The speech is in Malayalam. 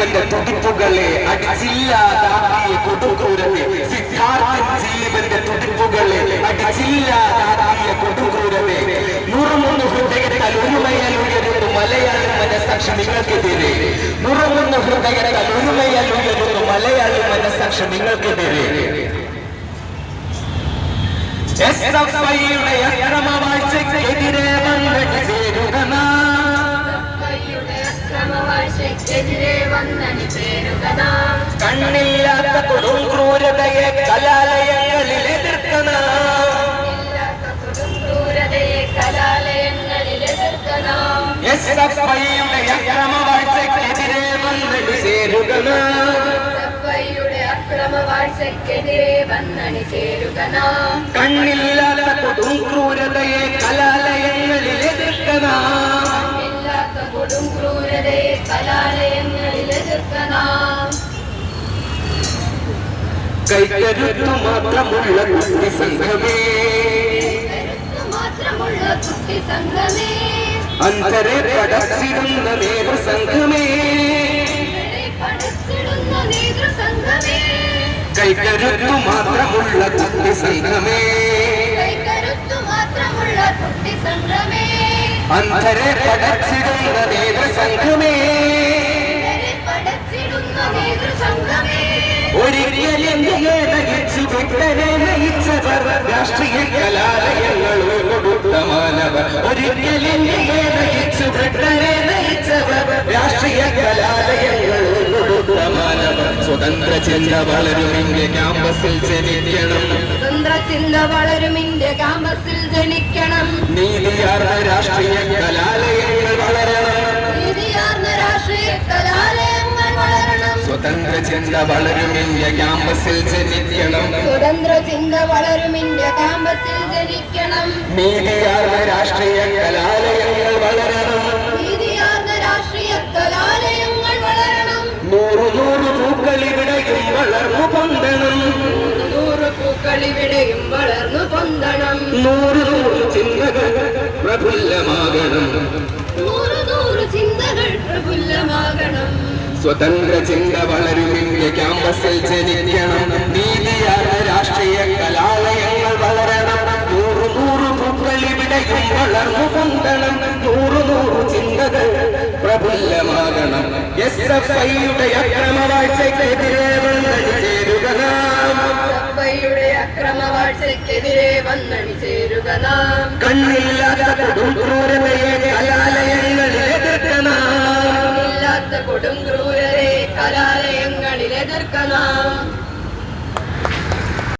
ജീവന്റെ തുടിപ്പുകളെ അടിച്ചില്ലാതാക്കിയ കൊടുക്കൂരതെ സിദ്ധാർത്ഥൻ ജീവന്റെ തുടിപ്പുകളെ അടിച്ചില്ലാതാക്കിയ കൊടുക്കൂരതെ നുറുമുന്നു ഹൃദയത്താൽ ഒരുമയാൽ മലയാളം മനസ്സാക്ഷി നിങ്ങൾക്കെതിരെ. നുറുമുന്നു ഹൃദയത്താൽ ഒരുമയാൽ മലയാളി മനസ്സാക്ഷി നിങ്ങൾക്കെതിരെ. എസ് എഫ് ഐയുടെ അക്രമവാഴ്ചയ്ക്കെതിരെ വന്നിട്ട് കണ്ണില്ലാത്ത കൊടും ക്രൂരതയെ കലാലയങ്ങളിൽ എതിർക്കണം എസ് എഫ് ഐയുടെ ചേരുക കണ്ണില്ലാത്ത കൊടും ക്രൂരതയെ കലാലയങ്ങളിൽ എതിർക്കണം കൊടും ക്രൂരതയെ കലാലയങ്ങളിൽ കൈകരുത്തു മാത്രമുള്ള കുട്ടി സംഘമേ. അന്തരെ പടച്ചിടുന്ന നേതൃസംഘമേ. കൈകരുത്തു മാത്രമുള്ള കുട്ടി സംഘമേ. കൈകരുത്തു മാത്രമുള്ള കുട്ടി സംഘമേ അന്തരെ പടച്ചിടുന്ന നേതൃസംഘമേ പടച്ചിടുന്ന നേതൃസംഘമേ. വിട്ടനെ നയിച്ചവർ രാഷ്ട്രീയ കലാലയങ്ങൾ കൊടുത്ത മാനവർ ഒരിക്കലും നയിച്ചു വിട്ടനെ നയിച്ചവർ രാഷ്ട്രീയ കലാലയങ്ങൾ കൊടുത്ത മാനവർ സ്വതന്ത്ര ചിന്ത വളരും ഇന്ത്യ ക്യാമ്പസിൽ ജനിക്കണം. സ്വതന്ത്ര ചിന്ത വളരും ഇന്ത്യ ക്യാമ്പസിൽ ജനിക്കണം. നീതിയാർന്ന രാഷ്ട്രീയ സ്വതന്ത്ര ചിന്ത വളരും ഇന്ത്യ ക്യാമ്പസിൽ ജനിക്കണം. സ്വതന്ത്ര ചിന്ത വളരും ഇന്ത്യ ക്യാമ്പസിൽ ജനിക്കണം. നീതിയാർന്ന രാഷ്ട്രീയ കലാലയങ്ങൾ വളരണം. നീതിയാർന്ന രാഷ്ട്രീയ കലാലയങ്ങൾ വളരണം. നൂറു നൂറ് പൂക്കളിവിടെയും വളർന്നു പൊന്തണം. നൂറ് പൂക്കൾ ഇവിടെയും വളർന്നു പൊന്തണം. നൂറ് നൂറ് ചിന്തകൾ പ്രഫുല്ലമാകണം. സ്വതന്ത്ര ചിന്ത വളരും ഇന്ത്യ ക്യാമ്പസിൽ ജനിക്കണം. നീതിയാർന്ന രാഷ്ട്രീയ കലാലയങ്ങൾ വളരണം. നൂറു നൂറ് പൂക്കൾ ഇവിടെയും വളർന്നു പൊന്തണം നൂറു നൂറ് ചിന്തകൾ പ്രഫുല്ലമാകണം. എസ് എഫ് ഐയുടെ അക്രമവാഴ്ചയ്ക്കെതിരെ വന്നടി ചേരുക അക്രമവാഴ്ചയ്ക്കെതിരെ വന്നണി ചേരുക നാം. കണ്ണില്ലാത്ത കൊടും ക്രൂരതയെ എതിർക്കണം ഇല്ലാത്ത